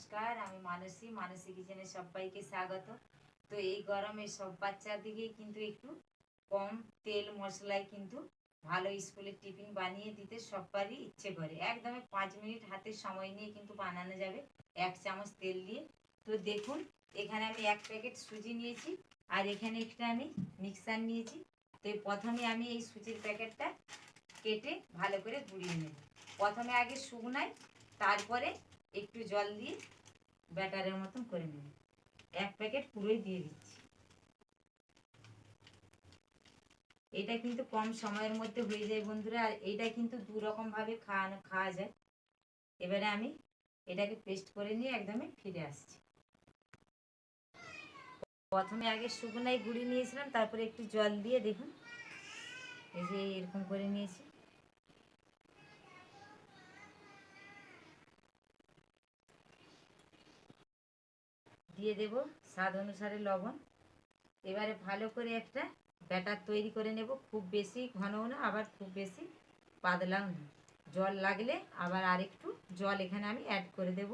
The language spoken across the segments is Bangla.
নমস্কার, আমি মানসী। মানসী কিচেনে সবাইকে স্বাগত। তো এই গরমে সব বাচ্চাদিকেই কিন্তু একটু কম তেল মশলায় কিন্তু ভালো স্কুলের টিফিন বানিয়ে দিতে সবারই ইচ্ছে করে। একদমই পাঁচ মিনিট হাতে সময় নিয়ে কিন্তু বানানো যাবে এক চামচ তেল দিয়ে। তো দেখুন, এখানে আমি এক প্যাকেট সুজি নিয়েছি আর এখানে একটা আমি মিক্সার নিয়েছি। তো প্রথমে আমি এই সুজির প্যাকেটটা কেটে ভালো করে গুঁড়িয়ে নেব। প্রথমে আগে শুকনায়, তারপরে একটু জল দিয়ে ব্যাটারের মতন করে নেব। এক প্যাকেট পুরোই দিয়ে দিচ্ছি। এটা কিন্তু কম সময়ের মধ্যে হয়ে যায় বন্ধুরা, আর এইটা কিন্তু দু রকম ভাবে খাওয়ানো, খাওয়া যায়। এবারে আমি এটাকে পেস্ট করে নিয়ে একদমই ফিরে আসছি। প্রথমে আগে শুকনায় গুঁড়ি নিয়েছিলাম, তারপরে একটু জল দিয়ে দেখুন। এই যে এরকম করে নিয়েছি। দিয়ে দেব স্বাদ অনুসারে লবণ। এবারে ভালো করে একটা ব্যাটার তৈরি করে নেব। খুব বেশি ঘনও না, আবার খুব বেশি পাতলাও না। জল লাগলে আবার আরেকটু জল এখানে আমি অ্যাড করে দেব।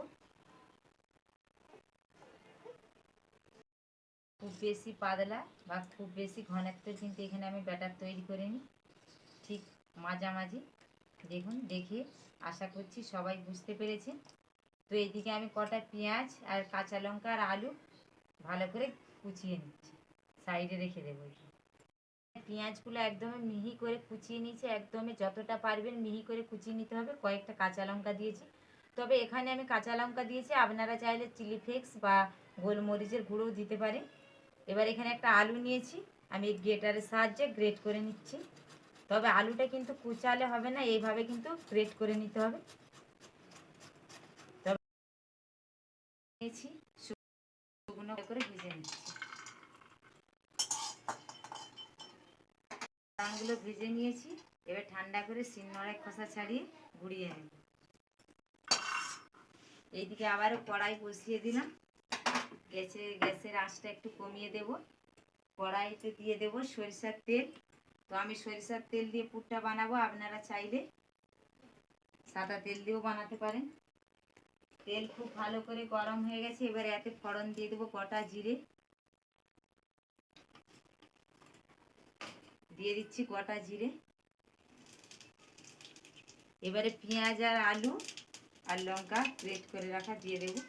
খুব বেশি পাতলা বা খুব বেশি ঘনত্ব কিন্তু এখানে আমি ব্যাটার তৈরি করে নিই। ঠিক মাঝামাঝি। দেখুন, দেখে আশা করছি সবাই বুঝতে পেরেছে। তো এদিকে আমি কটা পেঁয়াজ আর কাঁচা লঙ্কা আর আলু ভালো করে কুচিয়ে নিচ্ছি। সাইডে রেখে দেবো। পেঁয়াজগুলো একদমই মিহি করে কুচিয়ে নিয়েছি, একদমই যতটা পারবেন মিহি করে কুচিয়ে নিতে হবে। কয়েকটা কাঁচা লঙ্কা দিয়েছি। তবে এখানে আমি কাঁচা লঙ্কা দিয়েছি, আপনারা চাইলে চিলি ফ্লেক্স বা গোলমরিচের গুঁড়োও দিতে পারেন। এবার এখানে একটা আলু নিয়েছি, আমি গ্রেটারের সাহায্যে গ্রেট করে নিচ্ছি। তবে আলুটা কিন্তু কুচালে হবে না, এইভাবে কিন্তু গ্রেট করে নিতে হবে। নিয়েছি শুকনো করে ভেজে নিচ্ছি। বাদামগুলো ভেজে নিয়েছি, এবার ঠান্ডা করে শিলনোড়ায় খোসা ছাড়িয়ে গুঁড়িয়ে নেব। এইদিকে আবারও কড়াই বসিয়ে দিলাম। গ্যাসে গ্যাসের আঁচটা একটু কমিয়ে দেব। কড়াইতে দিয়ে দেব সরিষার তেল। তো আমি সরিষার তেল দিয়ে পুরটা বানাবো, আপনারা চাইলে সাদা তেল দিয়েও বানাতে পারেন। তেল খুব ভালো করে গরম হয়ে গেছে, এবারে এতে ফড়ন দিয়ে দেবো কটা জিরে। দিয়ে দিচ্ছি কটা জিরে। এবারে পেঁয়াজ আর আলু আর লঙ্কা গ্রেট করে রাখা দিয়ে দেবো।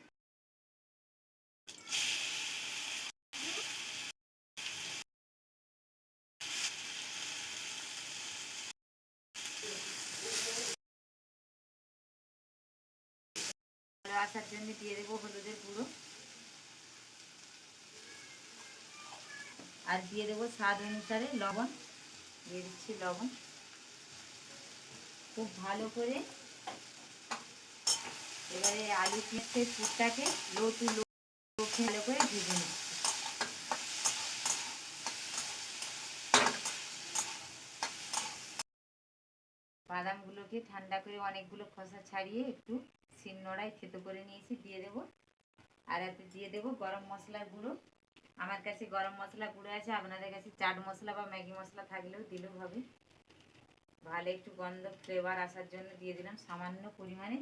আসার জন্য দিয়ে দেবো হলুদের গুঁড়ো। আর দিয়ে দেবো স্বাদ অনুসারে লবণ, দিয়ে দিচ্ছি লবণ। খুব ভালো করে এবারে আলু পেঁয়াজের পুরটাকে লো টু লো ভালো করে ভেজে নিচ্ছি। বাদামগুলোকে ঠান্ডা করে অনেকগুলো খোসা ছাড়িয়ে একটু শিলনোড়ায় থেতো করে নিয়েছি, দিয়ে দেবো। আর এতে দিয়ে দেবো গরম মশলার গুঁড়ো। আমার কাছে গরম মশলা গুঁড়ো আছে, আপনাদের কাছে চাট মশলা বা ম্যাগি মশলা থাকলেও দিলেও হবে। ভালো একটু গন্ধ ফ্লেভার আসার জন্য দিয়ে দিলাম সামান্য পরিমাণে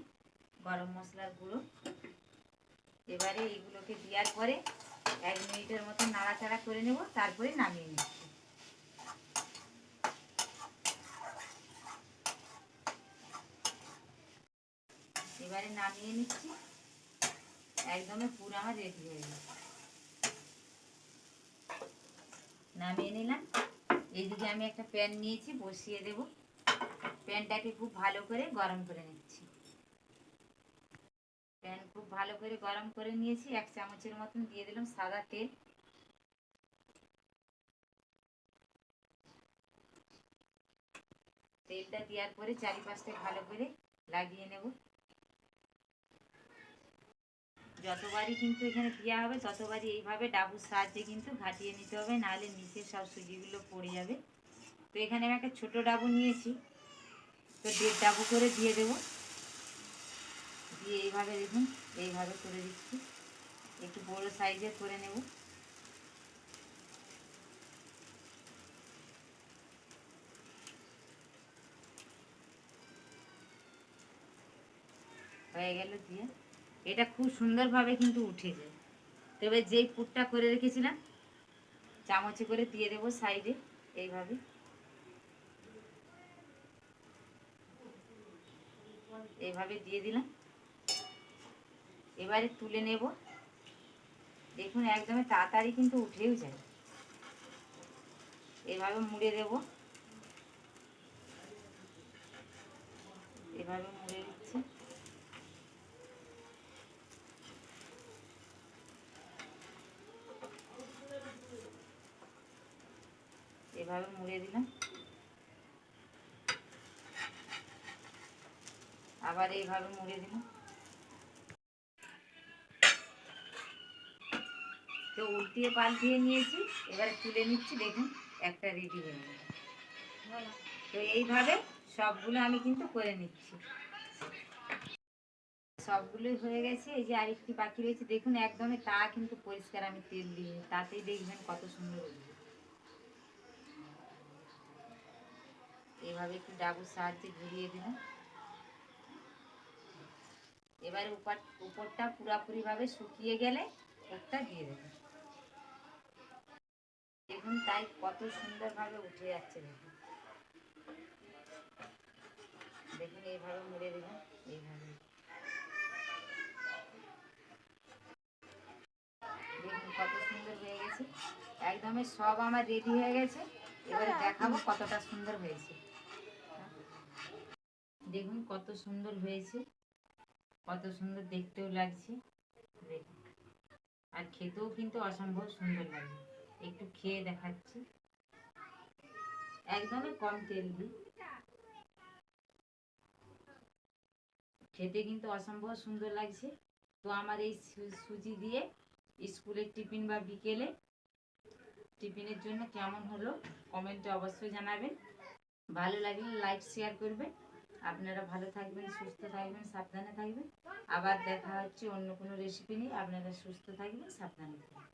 গরম মশলার গুঁড়ো। এবারে এইগুলোকে দেওয়ার পরে এক মিনিটের মতো নাড়াচাড়া করে নেব, তারপরে নামিয়ে নিচ্ছি। এবারে নামিয়ে নিচ্ছি। একদমই পুরো আমার রেডি হয়ে গেছে। নামিয়ে নিলাম। এইদিকে আমি একটা প্যান নিয়েছি, বসিয়ে দেব। প্যানটাকে খুব ভালো করে গরম করে নিচ্ছি। প্যান খুব ভালো করে গরম করে নিয়েছি। এক চামচের মতন দিয়ে দিলাম সাদা তেল। তেলটা দেওয়ার পরে চারিপাশটা ভালো করে লাগিয়ে নেব। যতবারই কিন্তু এখানে দেওয়া হবে, ততবারই এইভাবে ডাবুর সাহায্যে কিন্তু ঘাটিয়ে নিতে হবে, নাহলে নিচে সব সুজিগুলো পড়ে যাবে। তো এখানে আমি একটা ছোটো ডাবু নিয়েছি। তো দেড় ডাবু করে দিয়ে দেব। দিয়ে এইভাবে দেখুন, এইভাবে করে দিচ্ছি। একটু বড় সাইজে করে নেব। হয়ে গেল দিয়ে। এটা খুব সুন্দরভাবে কিন্তু উঠেছে তবে যেই পুরটা করে রেখেছিলাম, চামচে করে দিয়ে দেবো সাইডে, এইভাবে। এইভাবে দিয়ে দিলাম। এবারে তুলে নেব। দেখুন, একদমই তাড়াতাড়ি কিন্তু উঠেও যায়। এভাবে মুড়ে দেব। এভাবে মুড়ে দিচ্ছি এভাবে মুড়ে দিলাম। আবার এইভাবে মুড়ে দিলাম। তো উল্টিয়ে পাল্টিয়ে নিয়েছি, এবারে তুলে নিচ্ছি, দেখুন, একটা রেডি হয়ে গেল। তো এইভাবে সবগুলো আমি কিন্তু করে নিচ্ছি। সবগুলোই হয়ে গেছে, এই যে আরেকটি বাকি রয়েছে, দেখুন, একদমই তা কিন্তু পরিষ্কার, আমি তেল দিয়ে, তাতেই দেখবেন কত সুন্দর এভাবে একটু ডাবুর সাহায্যে ঘুরিয়ে দিলাম এবারে উপর, উপরটা পুরাপুরি ভাবে শুকিয়ে গেলে উপরটা দিয়ে দেবেন। দেখুন তাই কত সুন্দরভাবে উঠে যাচ্ছে দেখুন। দেখুন এইভাবে মুড়ে দিলাম, এইভাবে। দেখুন কত সুন্দর হয়ে গেছে। একদমই সব আমার রেডি হয়ে গেছে। এবারে দেখাবো কতটা সুন্দর হয়েছে। দেখুন কত সুন্দর হয়েছে, কত সুন্দর দেখতেও লাগছে। আর খেতেও কিন্তু অসম্ভব সুন্দর লাগছে। একটু খেয়ে দেখাচ্ছি। একদমই কম তেল দিই খেতে কিন্তু অসম্ভব সুন্দর লাগছে। তো আমার এই সুজি দিয়ে স্কুলের টিফিন বা বিকেলে টিফিনের জন্য কেমন হলো কমেন্টে অবশ্যই জানাবেন। ভালো লাগলে লাইক, শেয়ার করবেন। আপনারা ভালো থাকবেন, সুস্থ থাকবেন, সাবধানে থাকবেন। আবার দেখা হচ্ছে অন্য কোনো রেসিপি নিয়ে। আপনারা সুস্থ থাকবেন, সাবধানে থাকবেন।